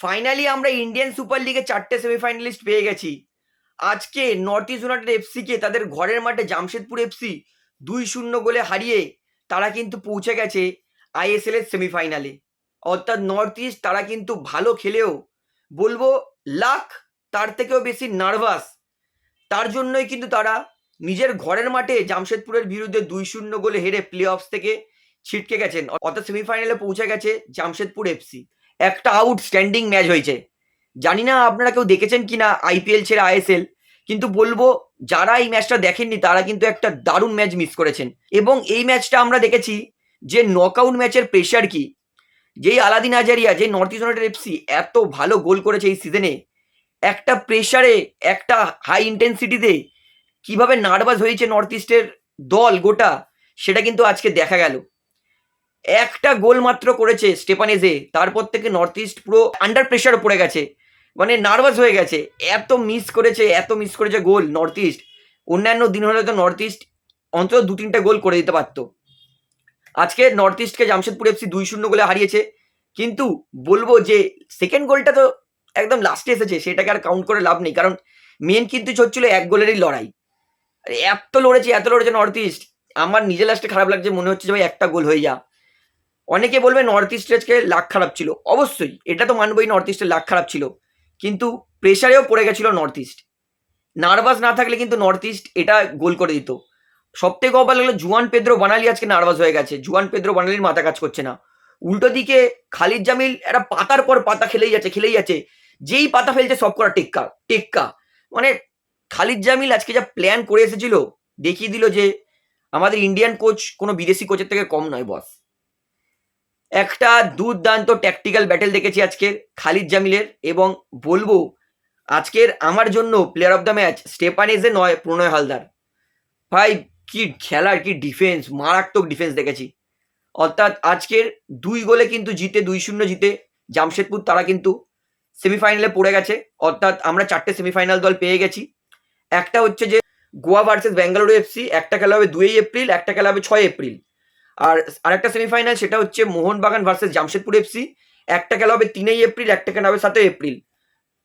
Finally আমরা Indian super লিগে চারটে সেমিফাইনালিস্ট পেয়ে গেছি। আজকে নর্থ ইস্ট ইউনাইটেড এফসিকে তাদের ঘরের মাঠে জামশেদপুর এফসি দুই শূন্য গোলে হারিয়ে তারা কিন্তু পৌঁছে গেছে আইএসএল এর সেমিফাইনালে অর্থাৎ নর্থ ইস্ট তারা কিন্তু ভালো খেলেও বলব লাখ তার থেকেও বেশি নার্ভাস তার জন্যই কিন্তু তারা নিজের ঘরের মাঠে জামশেদপুরের বিরুদ্ধে দুই শূন্য গোলে হেরে প্লে অফস থেকে ছিটকে গেছেন। অর্থাৎ সেমিফাইনালে পৌঁছে গেছে জামশেদপুর এফসি একটা আউটস্ট্যান্ডিং ম্যাচ হয়েছে। জানি না আপনারা কেউ দেখেছেন কি না আইপিএল ছেড়ে আইএসএল কিন্তু বলব, যারা এই ম্যাচটা দেখেননি, তারা কিন্তু একটা দারুণ ম্যাচ মিস করেছেন। এবং এই ম্যাচটা আমরা দেখেছি যে নকআউট ম্যাচের প্রেশার কি? যেই আলাদিন আজারিয়া যে নর্থ ইস্ট ইউনাইটেড এফসি এত ভালো গোল করেছে এই সিজনে একটা প্রেশারে একটা হাই ইন্টেন্সিটিতে কীভাবে নার্ভাস হয়েছে নর্থ ইস্টের দল গোটা, সেটা কিন্তু আজকে দেখা গেল। একটা গোল মাত্র করেছে স্টেপানেজে। তারপর থেকে নর্থ ইস্ট পুরো আন্ডার প্রেশারে পড়ে গেছে। মানে নার্ভাস হয়ে গেছে। এত মিস করেছে, এত মিস করেছে গোল নর্থ ইস্ট অন্যান্য দিন হলে তো নর্থ ইস্ট অন্তত দু তিনটা গোল করে দিতে পারতো। আজকে নর্থ ইস্টকে জামশেদপুর এফসি দুই শূন্য গোলে হারিয়েছে। কিন্তু বলব যে সেকেন্ড গোলটা তো একদম লাস্টে এসেছে, সেটাকে আর কাউন্ট করে লাভ নেই। কারণ মেন কিন্তু হচ্ছিল এক গোলেরই লড়াই। এত লড়েছে এত লড়েছে নর্থ ইস্ট আমার নিজের লাস্টে খারাপ লাগছে, মনে হচ্ছে যে ভাই একটা গোল হয়ে যা। অনেকে বলবে নর্থ ইস্ট আজকে লাখ খারাপ ছিল। অবশ্যই, এটা তো মানবই নর্থ ইস্টের লাখ খারাপ ছিল। কিন্তু প্রেশারেও পড়ে গেছিল নর্থ ইস্ট নার্ভাস না থাকলে কিন্তু নর্থ ইস্ট এটা গোল করে দিত। সব থেকে অবাক লাগল, জুয়ান পেদ্রো বানালি আজকে নার্ভাস হয়ে গেছে। জুয়ান পেদ্রো বানালির মাথা কাজ করছে না। উল্টো দিকে খালিদ জামিল একটা পাতার পর পাতা খেলেই যাচ্ছে খেলেই যাচ্ছে। যেই পাতা ফেলছে সব করা টেক্কা টেক্কা। মানে খালিদ জামিল আজকে যা প্ল্যান করে এসেছিল, দেখিয়ে দিল যে আমাদের ইন্ডিয়ান কোচ কোনো বিদেশি কোচের থেকে কম নয় বস একটা দুর্দান্ত ট্যাকটিক্যাল ব্যাটেল দেখেছি আজকের খালিদ জামিলের এবং বলব আজকের আমার জন্য প্লেয়ার অফ দ্য ম্যাচ স্টেপানেজে নয়, প্রণয় হালদার। ভাই, কি খেলার, কি ডিফেন্স মারাত্মক ডিফেন্স দেখেছি। অর্থাৎ আজকের দুই গোলে কিন্তু জিতে, দুই শূন্য জিতে জামশেদপুর তারা কিন্তু সেমিফাইনালে পড়ে গেছে। অর্থাৎ আমরা চারটে সেমিফাইনাল দল পেয়ে গেছি। একটা হচ্ছে যে গোয়া ভার্সেস বেঙ্গালুরু এফসি একটা খেলা হবে দুই এপ্রিল, একটা খেলা হবে ছয় এপ্রিল। আর আরেকটা সেমিফাইনাল সেটা হচ্ছে মোহনবাগান ভার্সেস জামশেদপুর এফসি একটা খেলা হবে তিনই এপ্রিল একটা খেলা হবে সাতই এপ্রিল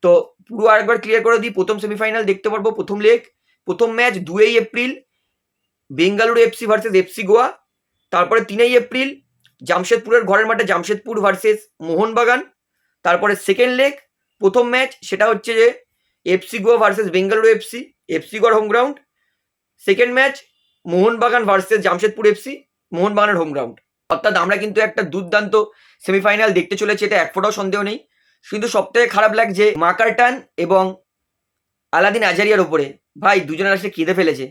তো পুরো আরেকবার ক্লিয়ার করে দিই, প্রথম সেমিফাইনাল দেখতে পারব প্রথম লেগ প্রথম ম্যাচ দুই April Bengaluru FC versus FC Goa. তারপরে তিনই এপ্রিল জামশেদপুরের ঘরের মাঠে জামশেদপুর ভার্সেস মোহনবাগান। তারপরে সেকেন্ড লেগ প্রথম ম্যাচ সেটা হচ্ছে যে FC Goa versus Bengaluru FC FC গোয়ার home ground second match Mohun Bagan versus Jamshedpur FC মোহনবাগানের হোম গ্রাউন্ড অর্থাৎ আমরা কিন্তু একটা দুর্দান্ত সেমিফাইনাল দেখতে চলেছি এটা এক ফোটাও সন্দেহ নেই। কিন্তু সবথেকে খারাপ লাগছে মাকারটান এবং আলাদিন আজারিয়ার ওপরে ভাই, দুজনের আসলে কেঁদে ফেলেছে।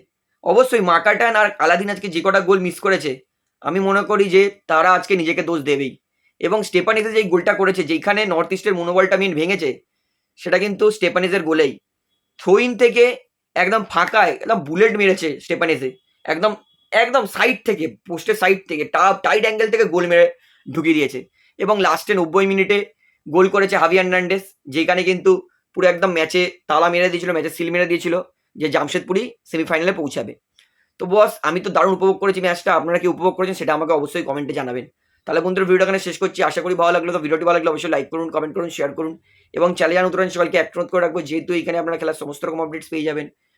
অবশ্যই মাকারটান আর আলাদিন আজকে যে কটা গোল মিস করেছে, আমি মনে করি যে তারা আজকে নিজেকে দোষ দেবেই। এবং স্টেপানিসে যেই গোলটা করেছে যেখানে নর্থ ইস্টের মনোবলটা মেন ভেঙেছে, সেটা কিন্তু স্টেপানিসের গোলেই। থ্রোইন থেকে একদম ফাঁকায়, একদম বুলেট মেরেছে স্টেপানিসে একদম একদম সাইড থেকে পোস্টের সাইড থেকে টাপ টাইট অ্যাঙ্গেল থেকে গোল মেরে ঢুকিয়ে দিয়েছে। এবং লাস্টে নব্বই মিনিটে গোল করেছে হাভি হার্নান্ডেস যেখানে কিন্তু পুরো একদম ম্যাচে তালা মেরে দিয়েছিল ম্যাচে সিল মেরে দিয়েছিল, যে জামশেদপুরই সেমিফাইনালে পৌঁছাবে। তো বস আমি তো দারুণ উপভোগ করেছি ম্যাচটা আপনারা কি উপভোগ করেছেন সেটা আমাকে অবশ্যই কমেন্টে জানাবেন। তাহলে বন্ধুরা ভিডিওটা এখানে শেষ করছি। আশা করি ভালো লাগল, তো ভিডিওটি ভালো লাগলে অবশ্যই লাইক করুন কমেন্ট করুন শেয়ার করুন। এবং চ্যানেল নতুন সবাইকে অ্যাক্ট্রোধ করে রাখব, যেহেতু এখানে আপনারা খেলার সমস্ত রকম আপডেটস পেয়ে যাবেন